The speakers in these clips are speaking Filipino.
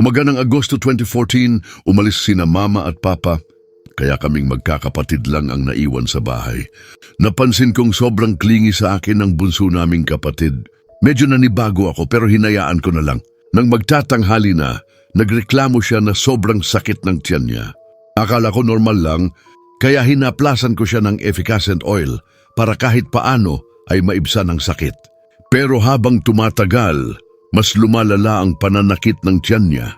Umaga ng Agosto 2014, umalis sina mama at papa, kaya kaming magkakapatid lang ang naiwan sa bahay. Napansin kong sobrang klingi sa akin ng bunso naming kapatid. Medyo nanibago ako pero hinayaan ko na lang. Nang magtatanghali na, nagreklamo siya na sobrang sakit ng tiyan niya. Akala ko normal lang, kaya hinaplasan ko siya ng efficacent oil para kahit paano ay maibsan ang sakit. Pero habang tumatagal, mas lumalala ang pananakit ng tiyan niya.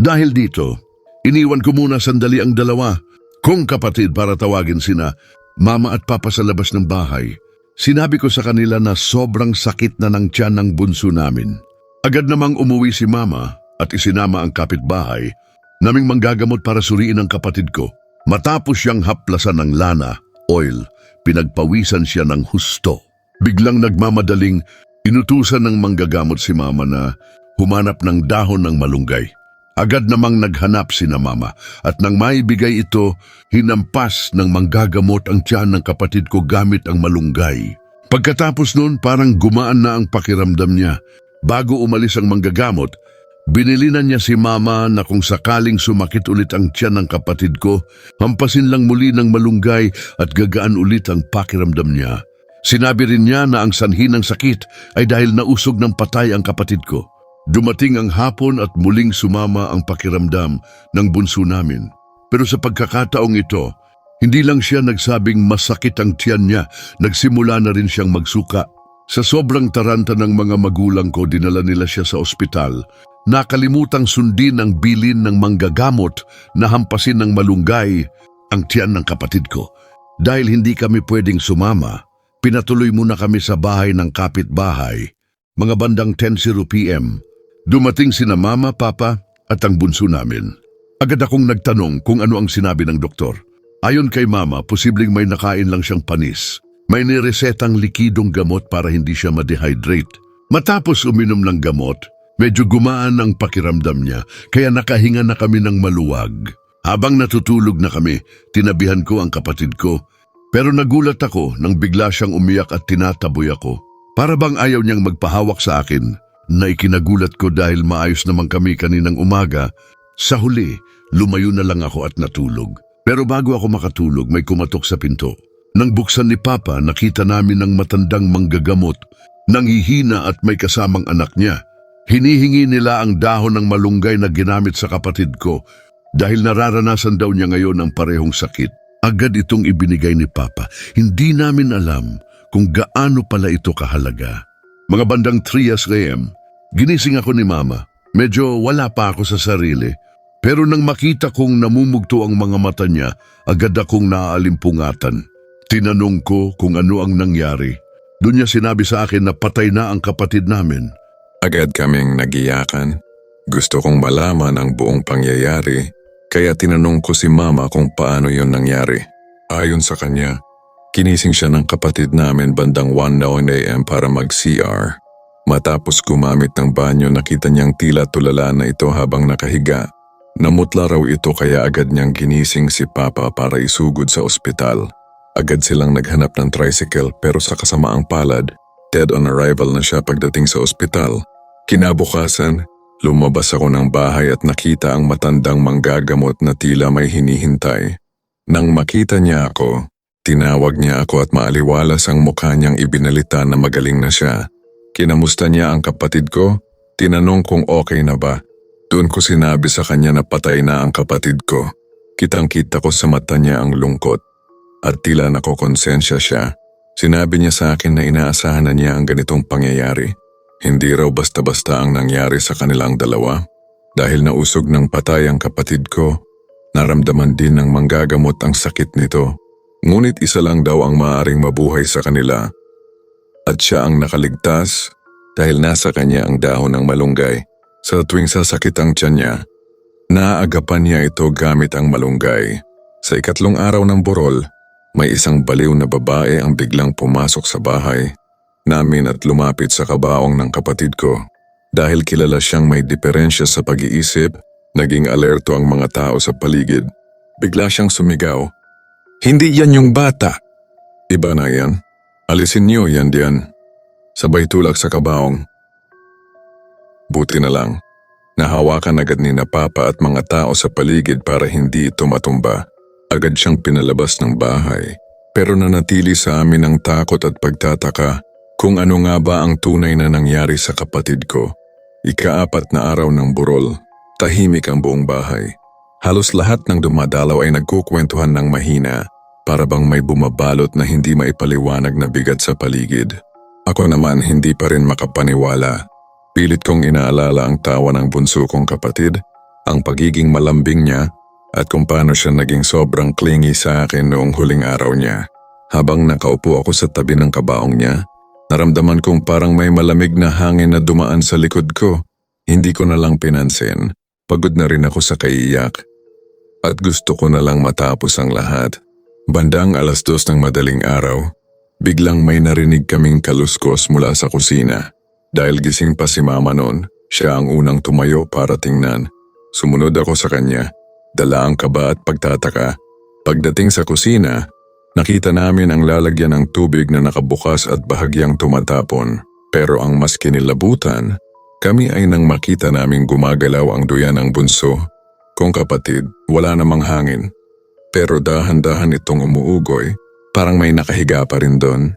Dahil dito, iniwan ko muna sandali ang dalawa kong kapatid para tawagin sina mama at papa sa labas ng bahay. Sinabi ko sa kanila na sobrang sakit na ng tiyan ng bunso namin. Agad namang umuwi si mama at isinama ang kapitbahay naming manggagamot para suriin ang kapatid ko. Matapos siyang haplasan ng lana, oil, pinagpawisan siya ng husto. Biglang nagmamadaling inutusan ng manggagamot si mama na humanap ng dahon ng malunggay. Agad namang naghanap si na mama at nang maibigay ito, hinampas ng manggagamot ang tiyan ng kapatid ko gamit ang malunggay. Pagkatapos noon, parang gumaan na ang pakiramdam niya. Bago umalis ang manggagamot, binilinan niya si mama na kung sakaling sumakit ulit ang tiyan ng kapatid ko, hampasin lang muli ng malunggay at gagaan ulit ang pakiramdam niya. Sinabi rin niya na ang sanhi ng sakit ay dahil nausog ng patay ang kapatid ko. Dumating ang hapon at muling sumama ang pakiramdam ng bunso namin. Pero sa pagkakataong ito, hindi lang siya nagsabing masakit ang tiyan niya, nagsimula na rin siyang magsuka. Sa sobrang taranta ng mga magulang ko, dinala nila siya sa ospital. Nakalimutang sundin ang bilin ng manggagamot na hampasin ng malunggay ang tiyan ng kapatid ko. Dahil hindi kami pwedeng sumama, pinatuloy muna kami sa bahay ng kapitbahay. Mga bandang 10.0 p.m. Dumating sina mama, papa at ang bunso namin. Agad akong nagtanong kung ano ang sinabi ng doktor. Ayon kay mama, posibleng may nakain lang siyang panis. May niresetang likidong gamot para hindi siya ma-dehydrate. Matapos uminom ng gamot, medyo gumaan ang pakiramdam niya kaya nakahinga na kami ng maluwag. Habang natutulog na kami, tinabihan ko ang kapatid ko. Pero nagulat ako nang bigla siyang umiyak at tinataboy ako. Para bang ayaw niyang magpahawak sa akin na ikinagulat ko dahil maayos naman kami kaninang umaga. Sa huli, lumayo na lang ako at natulog. Pero bago ako makatulog, may kumatok sa pinto. Nang buksan ni Papa, nakita namin ng matandang manggagamot, nanghihina at may kasamang anak niya. Hinihingi nila ang dahon ng malunggay na ginamit sa kapatid ko dahil nararanasan daw niya ngayon ang parehong sakit. Agad itong ibinigay ni Papa. Hindi namin alam kung gaano pala ito kahalaga. Mga bandang 3 a.m., ginising ako ni Mama. Medyo wala pa ako sa sarili. Pero nang makita kong namumugto ang mga mata niya, agad akong naaalimpungatan. Tinanong ko kung ano ang nangyari. Doon niya sinabi sa akin na patay na ang kapatid namin. Agad kaming nagiyakan. Gusto kong malaman ang buong pangyayari, kaya tinanong ko si mama kung paano yon nangyari. Ayon sa kanya, kinising siya ng kapatid namin bandang 1 noon AM para mag-CR. Matapos gumamit ng banyo nakita niyang tila tulala na ito habang nakahiga. Namutla raw ito kaya agad niyang ginising si Papa para isugod sa ospital. Agad silang naghanap ng tricycle pero sa kasamaang palad, dead on arrival na siya pagdating sa ospital. Kinabukasan, lumabas ako ng bahay at nakita ang matandang manggagamot na tila may hinihintay. Nang makita niya ako, tinawag niya ako at maaliwalas ang mukha niyang ibinalita na magaling na siya. Kinamusta niya ang kapatid ko, tinanong kung okay na ba. Doon ko sinabi sa kanya na patay na ang kapatid ko. Kitang-kita ko sa mata niya ang lungkot at tila nakokonsensya siya. Sinabi niya sa akin na inaasahan na niya ang ganitong pangyayari. Hindi raw basta-basta ang nangyari sa kanilang dalawa. Dahil nausog ng patay ang kapatid ko, naramdaman din ng manggagamot ang sakit nito. Ngunit isa lang daw ang maaring mabuhay sa kanila. At siya ang nakaligtas dahil nasa kanya ang dahon ng malunggay. Sa tuwing sasakit ang tiyan niya, naaagapan niya ito gamit ang malunggay. Sa ikatlong araw ng burol, may isang baliw na babae ang biglang pumasok sa bahay namin at lumapit sa kabaong ng kapatid ko. Dahil kilala siyang may diferensya sa pag-iisip, naging alerto ang mga tao sa paligid. Bigla siyang sumigaw. Hindi yan yung bata! Iba na yan. Alisin niyo yan diyan. Sabay tulak sa kabaong. Buti na lang. Nahawakan agad ni na Papa at mga tao sa paligid para hindi ito matumba. Agad siyang pinalabas ng bahay. Pero nanatili sa amin ang takot at pagtataka kung ano nga ba ang tunay na nangyari sa kapatid ko. Ikaapat na araw ng burol, tahimik ang buong bahay. Halos lahat ng dumadalaw ay nagkukwentuhan ng mahina para bang may bumabalot na hindi maipaliwanag na bigat sa paligid. Ako naman hindi pa rin makapaniwala. Pilit kong inaalala ang tawa ng bunso kong kapatid, ang pagiging malambing niya at kung paano siya naging sobrang clingy sa akin noong huling araw niya. Habang nakaupo ako sa tabi ng kabaong niya, naramdaman kong parang may malamig na hangin na dumaan sa likod ko. Hindi ko na lang pinansin. Pagod na rin ako sa kaiyak. At gusto ko na lang matapos ang lahat. Bandang alas dos ng madaling araw, biglang may narinig kaming kaluskos mula sa kusina. Dahil gising pa si mama noon, siya ang unang tumayo para tingnan. Sumunod ako sa kanya, dala ang kaba at pagtataka. Pagdating sa kusina, nakita namin ang lalagyan ng tubig na nakabukas at bahagyang tumatapon. Pero ang mas kinilabutan, kami ay nang makita naming gumagalaw ang duyan ng bunso. Kung kapatid, wala namang hangin. Pero dahan-dahan itong umuugoy, parang may nakahiga pa rin doon.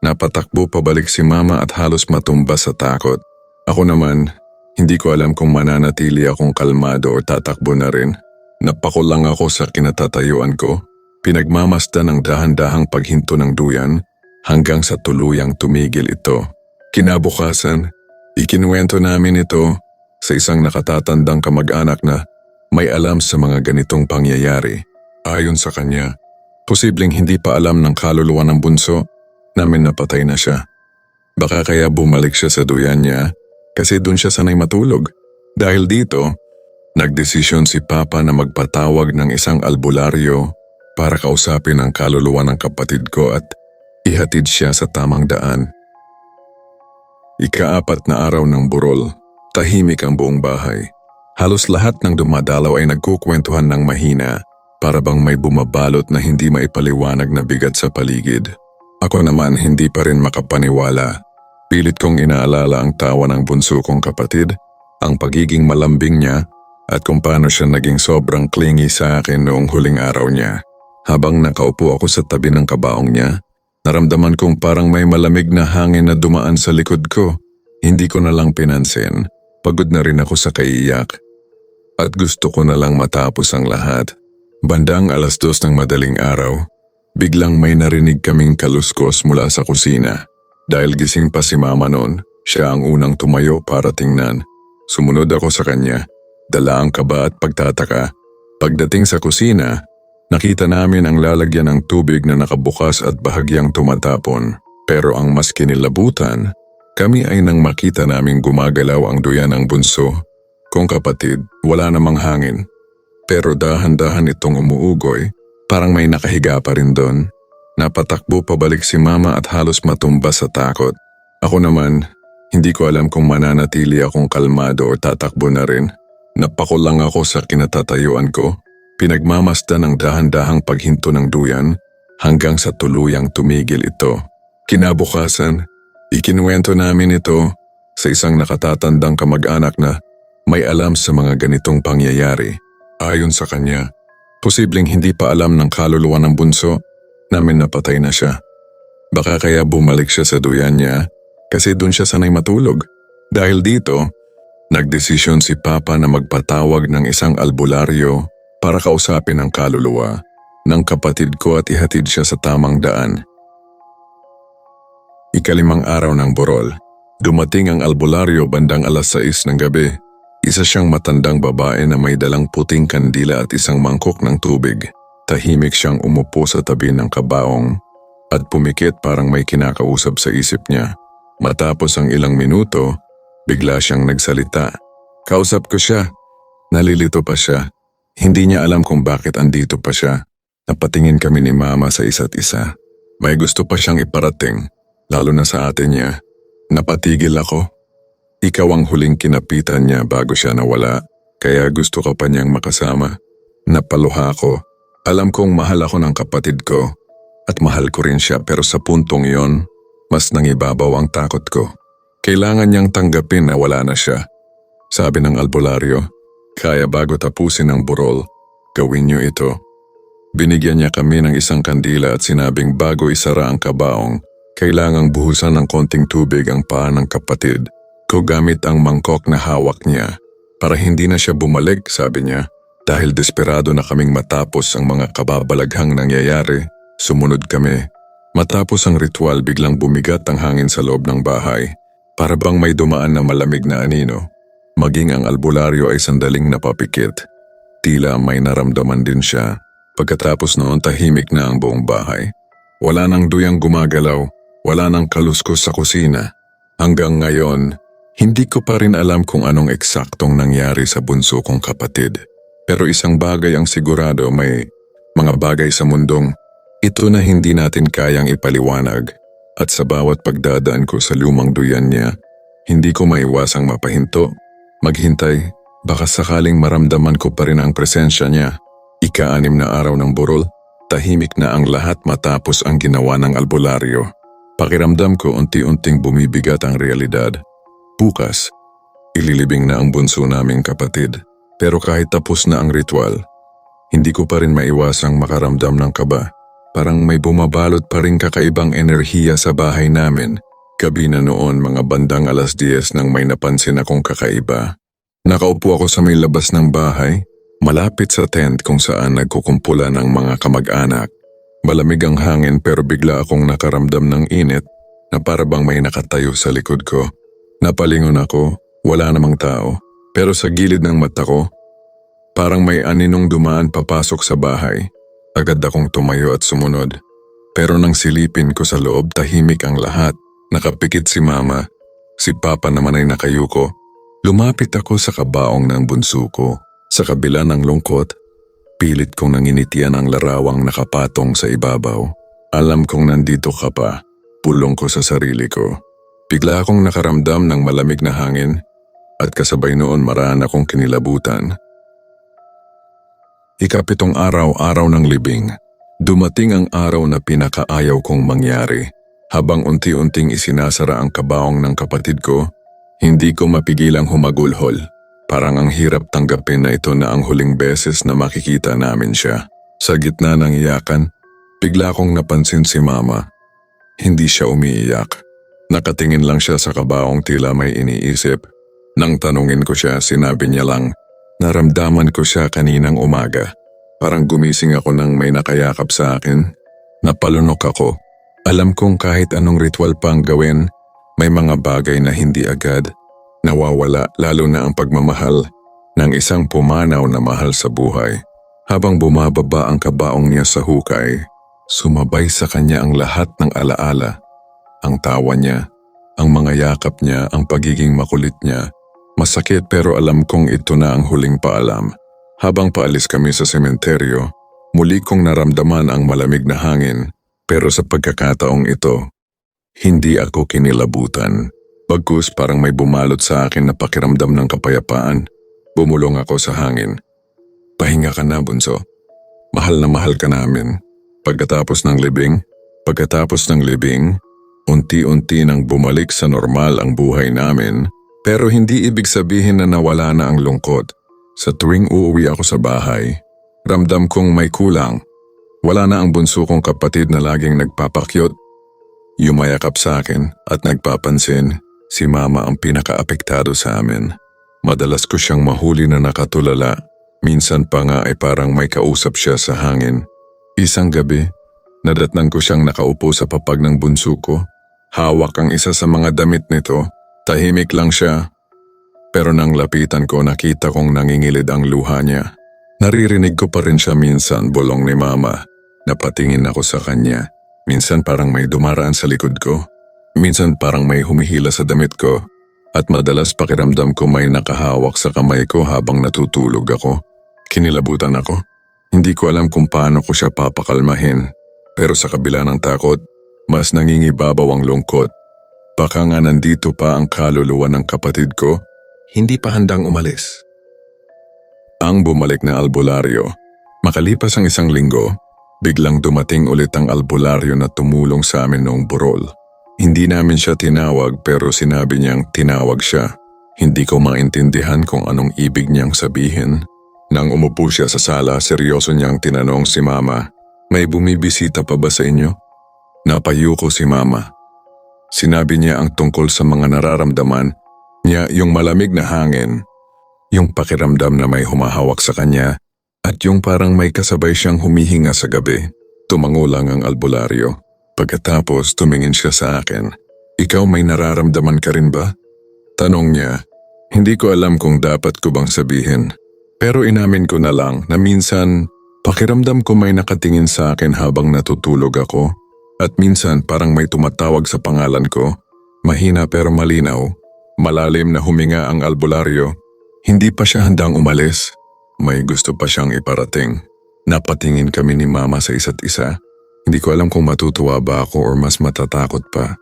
Napatakbo pabalik si mama at halos matumba sa takot. Ako naman, hindi ko alam kung mananatili akong kalmado o tatakbo na rin. Napako lang ako sa kinatatayuan ko. Pinagmamasdan ng dahan-dahang paghinto ng duyan hanggang sa tuluyang tumigil ito. Kinabukasan, ikinuwento namin ito sa isang nakatatandang kamag-anak na may alam sa mga ganitong pangyayari. Ayon sa kanya, posibleng hindi pa alam ng kaluluwa ng bunso namin napatay na siya. Baka kaya bumalik siya sa duyan niya kasi doon siya sanay matulog. Dahil dito, nagdesisyon si Papa na magpatawag ng isang albularyo para kausapin ang kaluluwa ng kapatid ko at ihatid siya sa tamang daan. Ikaapat na araw ng burol, tahimik ang buong bahay. Halos lahat ng dumadalaw ay nagkukwentuhan ng mahina para bang may bumabalot na hindi maipaliwanag na bigat sa paligid. Ako naman hindi pa rin makapaniwala. Pilit kong inaalala ang tawa ng bunso kong kapatid, ang pagiging malambing niya at kung paano siya naging sobrang clingy sa akin noong huling araw niya. Habang nakaupo ako sa tabi ng kabaong niya, naramdaman kong parang may malamig na hangin na dumaan sa likod ko. Hindi ko na lang pinansin. Pagod na rin ako sa kaiyak. At gusto ko na lang matapos ang lahat. Bandang alas dos ng madaling araw, Biglang may narinig kaming kaluskos mula sa kusina. Dahil gising pa si mama noon, siya ang unang tumayo para tingnan. Sumunod ako sa kanya, dala ang kaba at pagtataka. Pagdating sa kusina, nakita namin ang lalagyan ng tubig na nakabukas at bahagyang tumatapon. Pero ang mas kinilabutan, kami ay nang makita naming gumagalaw ang duyan ng bunso. Kung kapatid, wala namang hangin. Pero dahan-dahan itong umuugoy Parang may nakahiga pa rin doon. Napatakbo pabalik si mama at halos matumba sa takot. Ako naman, hindi ko alam kung mananatili akong kalmado o tatakbo na rin. Napako lang ako sa kinatatayuan ko. Pinagmamasdan ng dahan-dahang paghinto ng duyan hanggang sa tuluyang tumigil ito. Kinabukasan, ikinuwento namin ito sa isang nakatatandang kamag-anak na may alam sa mga ganitong pangyayari. Ayon sa kanya, posibleng hindi pa alam ng kaluluwa ng bunso namin napatay na siya. Baka kaya bumalik siya sa duyan niya kasi doon siya sanay matulog. Dahil dito, nagdesisyon si Papa na magpatawag ng isang albularyo para kausapin ang kaluluwa ng kapatid ko at ihatid siya sa tamang daan. Ikalimang araw ng Borol, dumating ang albularyo bandang alas 6 ng gabi. Isa siyang matandang babae na may dalang puting kandila at isang mangkok ng tubig. Tahimik siyang umupo sa tabi ng kabaong at pumikit parang may kinakausap sa isip niya. Matapos ang ilang minuto, bigla siyang nagsalita. Kausap ko siya. Nalilito pa siya. Hindi niya alam kung bakit andito pa siya. Napatingin kami ni mama sa isa't isa. May gusto pa siyang iparating lalo na sa atin niya. Napatigil ako. Ikaw ang huling kinapitan niya bago siya nawala, kaya gusto ka pa niyang makasama. Napaluha ako. Alam kong mahal ako ng kapatid ko at mahal ko rin siya pero sa puntong yon, mas nangibabaw ang takot ko. Kailangan niyang tanggapin na wala na siya. Sabi ng albularyo, kaya bago tapusin ang burol, gawin niyo ito. Binigyan niya kami ng isang kandila at sinabing bago isara ang kabaong, kailangang buhusan ng konting tubig ang paa ng kapatid ko gamit ang mangkok na hawak niya para hindi na siya bumalik, sabi niya. Dahil desperado na kaming matapos ang mga kababalaghang nangyayari, sumunod kami. Matapos ang ritual biglang bumigat ang hangin sa loob ng bahay. Para bang may dumaan na malamig na anino. Maging ang albularyo ay sandaling napapikit. Tila may naramdaman din siya. Pagkatapos noon tahimik na ang buong bahay. Wala nang duyang gumagalaw, wala nang kaluskos sa kusina. Hanggang ngayon, hindi ko pa rin alam kung anong eksaktong nangyari sa bunso kong kapatid. Pero isang bagay ang sigurado may mga bagay sa mundong ito na hindi natin kayang ipaliwanag. At sa bawat pagdadaan ko sa lumang duyan niya, hindi ko maiwasang mapahinto, maghintay, baka sakaling maramdaman ko pa rin ang presensya niya. Ika-anim na araw ng burol, tahimik na ang lahat matapos ang ginawa ng albularyo. Pakiramdam ko unti-unting bumibigat ang realidad. Bukas, ililibing na ang bunso naming kapatid. Pero kahit tapos na ang ritual, hindi ko pa rin maiwasang makaramdam ng kaba. Parang may bumabalot pa rin kakaibang enerhiya sa bahay namin. Gabi na noon mga bandang alas 10 nang may napansin akong kakaiba. Nakaupo ako sa may labas ng bahay, malapit sa tent kung saan nagkukumpula ng mga kamag-anak. Malamig ang hangin pero bigla akong nakaramdam ng init na para bang may nakatayo sa likod ko. Napalingon ako, wala namang tao. Pero sa gilid ng mata ko, parang may aninong dumaan papasok sa bahay. Agad akong tumayo at sumunod. Pero nang silipin ko sa loob, tahimik ang lahat. Nakapikit si mama. Si papa naman ay nakayuko. Lumapit ako sa kabaong ng bunso ko. Sa kabila ng lungkot, pilit kong nanginitian ang larawang nakapatong sa ibabaw. Alam kong nandito ka pa. Pulong ko sa sarili ko. Bigla akong nakaramdam ng malamig na hangin at kasabay noon maraan akong kinilabutan. Ikapitong araw, araw ng libing. Dumating ang araw na pinakaayaw kong mangyari. Habang unti-unting isinasara ang kabaong ng kapatid ko, hindi ko mapigilang humagulhol. Parang ang hirap tanggapin na ito na ang huling beses na makikita namin siya. Sa gitna ng iyakan, bigla kong napansin si mama. Hindi siya umiiyak. Nakatingin lang siya sa kabaong tila may iniisip. Nang tanungin ko siya, sinabi niya lang, naramdaman ko siya kaninang umaga. Parang gumising ako nang may nakayakap sa akin. Napalunok ako. Alam kong kahit anong ritual pang gawin, may mga bagay na hindi agad nawawala lalo na ang pagmamahal ng isang pumanaw na mahal sa buhay. Habang bumababa ang kabaong niya sa hukay, sumabay sa kanya ang lahat ng alaala. Ang tawa niya, ang mga yakap niya, ang pagiging makulit niya. Masakit pero alam kong ito na ang huling paalam. Habang paalis kami sa sementeryo, muli kong naramdaman ang malamig na hangin pero sa pagkakataong ito, hindi ako kinilabutan. Bagkus parang may bumalot sa akin na pakiramdam ng kapayapaan. Bumulong ako sa hangin. Pahinga ka na, bunso. Mahal na mahal ka namin. Pagkatapos ng libing, pagkatapos ng libing, unti-unti nang bumalik sa normal ang buhay namin, pero hindi ibig sabihin na nawala na ang lungkot. Sa tuwing uuwi ako sa bahay, ramdam kong may kulang. Wala na ang bunso kong kapatid na laging nagpapakyot. Yumayakap sa akin at nagpapansin, si mama ang pinakaapektado sa amin. Madalas ko siyang mahuli na nakatulala, minsan pa nga ay parang may kausap siya sa hangin. Isang gabi, nadatnan ko siyang nakaupo sa papag ng bunso ko. Hawak ang isa sa mga damit nito, tahimik lang siya. Pero nang lapitan ko nakita kong nangingilid ang luha niya. Naririnig ko pa rin siya minsan bulong ni mama. Napatingin ako sa kanya. Minsan parang may dumaraan sa likod ko. Minsan parang may humihila sa damit ko. At madalas pakiramdam ko may nakahawak sa kamay ko habang natutulog ako. Kinilabutan ako. Hindi ko alam kung paano ko siya papakalmahin. Pero sa kabila ng takot, mas nangingibabaw ang lungkot. Baka nga nandito pa ang kaluluwa ng kapatid ko, hindi pa handang umalis. Ang bumalik na albularyo. Makalipas ang isang linggo, biglang dumating ulit ang albularyo na tumulong sa amin noong burol. Hindi namin siya tinawag pero sinabi niyang tinawag siya. Hindi ko maintindihan kung anong ibig niyang sabihin. Nang umupo siya sa sala, seryoso niyang tinanong si Mama, May bumibisita pa ba sa inyo? Napayuko si Mama. Sinabi niya ang tungkol sa mga nararamdaman niya yung malamig na hangin, yung pakiramdam na may humahawak sa kanya, at yung parang may kasabay siyang humihinga sa gabi. Tumango lang ang albularyo. Pagkatapos tumingin siya sa akin. Ikaw may nararamdaman ka rin ba? Tanong niya. Hindi ko alam kung dapat ko bang sabihin. Pero inamin ko na lang na minsan pakiramdam ko may nakatingin sa akin habang natutulog ako. At minsan parang may tumatawag sa pangalan ko. Mahina pero malinaw. Malalim na huminga ang albularyo. Hindi pa siya handang umalis. May gusto pa siyang iparating. Napatingin kami ni Mama sa isa't isa. Hindi ko alam kung matutuwa ba ako or mas matatakot pa.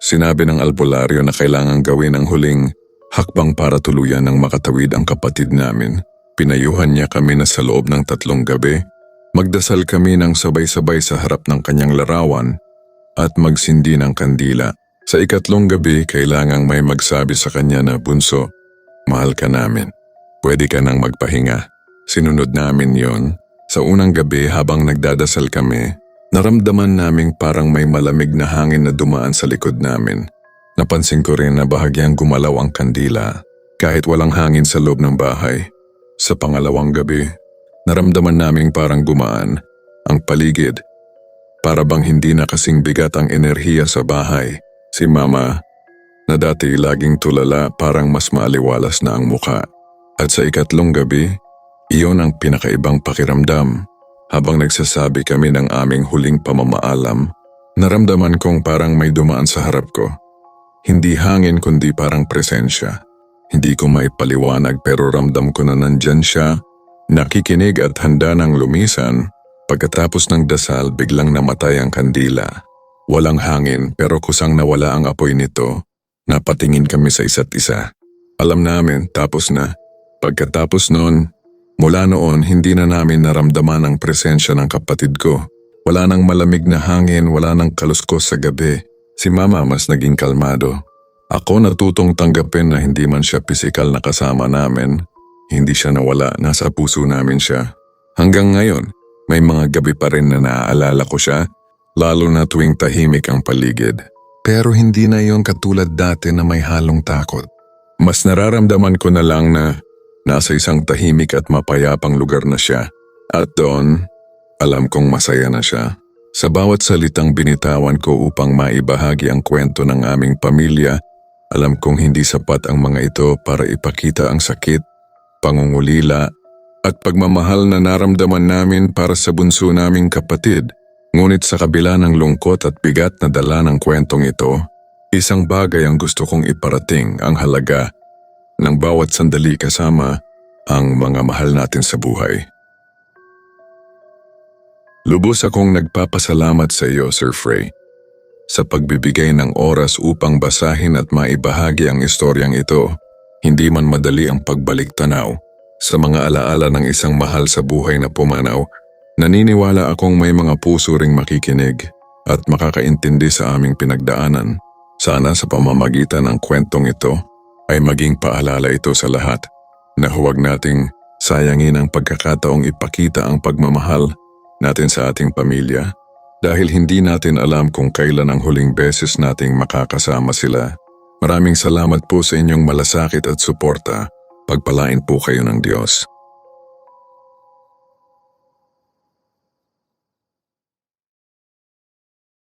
Sinabi ng albularyo na kailangan gawin ang huling hakbang para tuluyan ng makatawid ang kapatid namin. Pinayuhan niya kami na sa loob ng tatlong gabi. Magdasal kami ng sabay-sabay sa harap ng kanyang larawan at magsindi ng kandila. Sa ikatlong gabi, kailangang may magsabi sa kanya na bunso, mahal ka namin. Pwede ka nang magpahinga. Sinunod namin yon. Sa unang gabi habang nagdadasal kami, naramdaman naming parang may malamig na hangin na dumaan sa likod namin. Napansin ko rin na bahagyang gumalaw ang kandila kahit walang hangin sa loob ng bahay. Sa pangalawang gabi, naramdaman naming parang gumaan ang paligid. Para bang hindi na kasing bigat ang enerhiya sa bahay. Si Mama, na dati laging tulala parang mas maaliwalas na ang muka. At sa ikatlong gabi, iyon ang pinakaibang pakiramdam. Habang nagsasabi kami ng aming huling pamamaalam, naramdaman kong parang may dumaan sa harap ko. Hindi hangin kundi parang presensya. Hindi ko maipaliwanag pero ramdam ko na nandyan siya, nakikinig at handa ng lumisan. Pagkatapos ng dasal biglang namatay ang kandila. Walang hangin pero kusang nawala ang apoy nito. Napatingin kami sa isa't isa. Alam namin tapos na. Pagkatapos noon, mula noon hindi na namin naramdaman ang presensya ng kapatid ko. Wala nang malamig na hangin, wala nang kaluskos sa gabi. Si mama mas naging kalmado. Ako natutong tanggapin na hindi man siya pisikal na kasama namin. Hindi siya nawala, nasa puso namin siya. Hanggang ngayon, may mga gabi pa rin na naaalala ko siya, lalo na tuwing tahimik ang paligid. Pero hindi na yon katulad dati na may halong takot. Mas nararamdaman ko na lang na nasa isang tahimik at mapayapang lugar na siya. At doon, alam kong masaya na siya. Sa bawat salitang binitawan ko upang maibahagi ang kwento ng aming pamilya, alam kong hindi sapat ang mga ito para ipakita ang sakit, pangungulila, at pagmamahal na naramdaman namin para sa bunso naming kapatid. Ngunit sa kabila ng lungkot at bigat na dala ng kwentong ito, isang bagay ang gusto kong iparating ang halaga ng bawat sandali kasama ang mga mahal natin sa buhay. Lubos akong nagpapasalamat sa iyo, Sir Frey, sa pagbibigay ng oras upang basahin at maibahagi ang istoryang ito. Hindi man madali ang pagbalik tanaw sa mga alaala ng isang mahal sa buhay na pumanaw, naniniwala akong may mga puso ring makikinig at makakaintindi sa aming pinagdaanan. Sana sa pamamagitan ng kwentong ito ay maging paalala ito sa lahat na huwag nating sayangin ang pagkakataong ipakita ang pagmamahal natin sa ating pamilya dahil hindi natin alam kung kailan ang huling beses nating makakasama sila. Maraming salamat po sa inyong malasakit at suporta. Pagpalain po kayo ng Diyos.